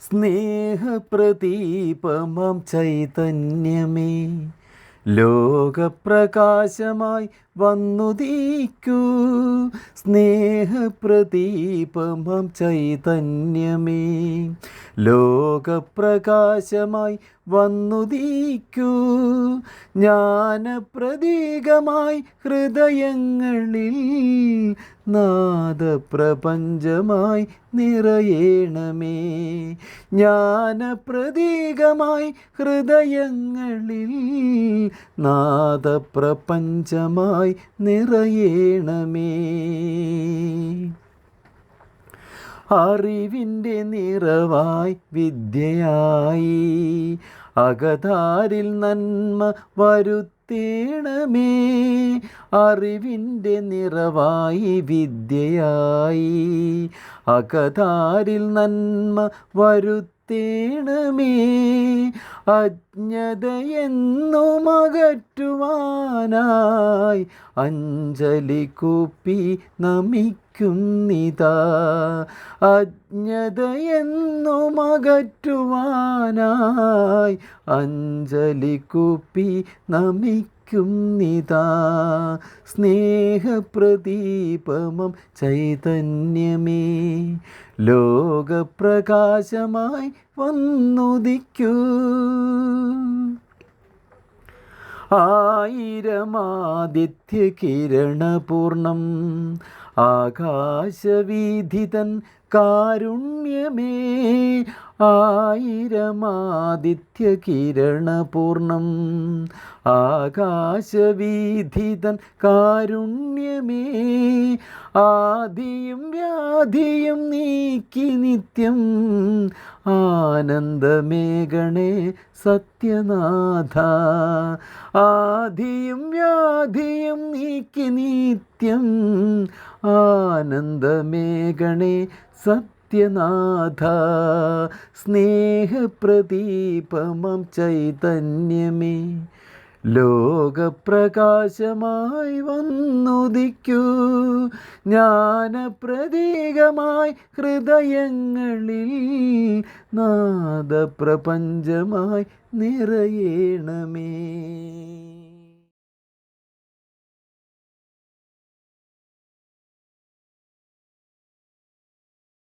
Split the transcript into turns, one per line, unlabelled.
സ്നേഹപ്രദീപമം ചൈതന്യമേ ലോകപ്രകാശമായി വന്നുദീക്കൂ. സ്നേഹപ്രദീപമം ചൈതന്യമേ ലോകപ്രകാശമായി വന്നു വന്നുദീക്കൂ. ജ്ഞാനപ്രതീകമായി ഹൃദയങ്ങളിൽ നാദപ്രപഞ്ചമായി നിറയേണമേ. ജ്ഞാനപ്രതീകമായി ഹൃദയങ്ങളിൽ നാദപ്രപഞ്ചമായി നിറയേണമേ. അറിവിന്റെ നിറവായി വിദ്യയായി. അകതാരിൽ നന്മ വരുത്തേണമേ. അറിവിന്റെ നിറവായി വിദ്യയായി. അകതാരിൽ നന്മ വരുത്തേണമേ. അജ്ഞതയെന്നു മകറ്റുവാനായി അഞ്ജലി കൂപ്പി നമിക്കുന്നിതാ അജ്ഞതയെന്നു മകറ്റുവാനായി അഞ്ജലി കൂപ്പി നമിക്കുന്നിതാ. സ്നേഹപ്രദീപമം ചൈതന്യമേ. ലോകപ്രകാശമായി വന്നുദിക്കൂ. ആയിരമാദിത്യ കിരണപൂർണം ആകാശവീഥിതൻ കാരുണ്യമേ ആയിരമാദിത്യ കിരണപൂർണം ആകാശവീധിതൻ കാരുണ്യമേ ആദിയും വ്യാധിയും നീക്കി നിത്യം ആനന്ദമേഘണേ സത്യനാഥ. ആദിയും വ്യാധിയും നീക്കി നിത്യം ആനന്ദമേഘണേ സത്യനാഥ സ്നേഹപ്രദീപമം ചൈതന്യമേ ലോകപ്രകാശമായി വന്നുദിക്കൂ ജ്ഞാനപ്രതീകമായി ഹൃദയങ്ങളിൽ നാദപ്രപഞ്ചമായി നിറയേണമേ.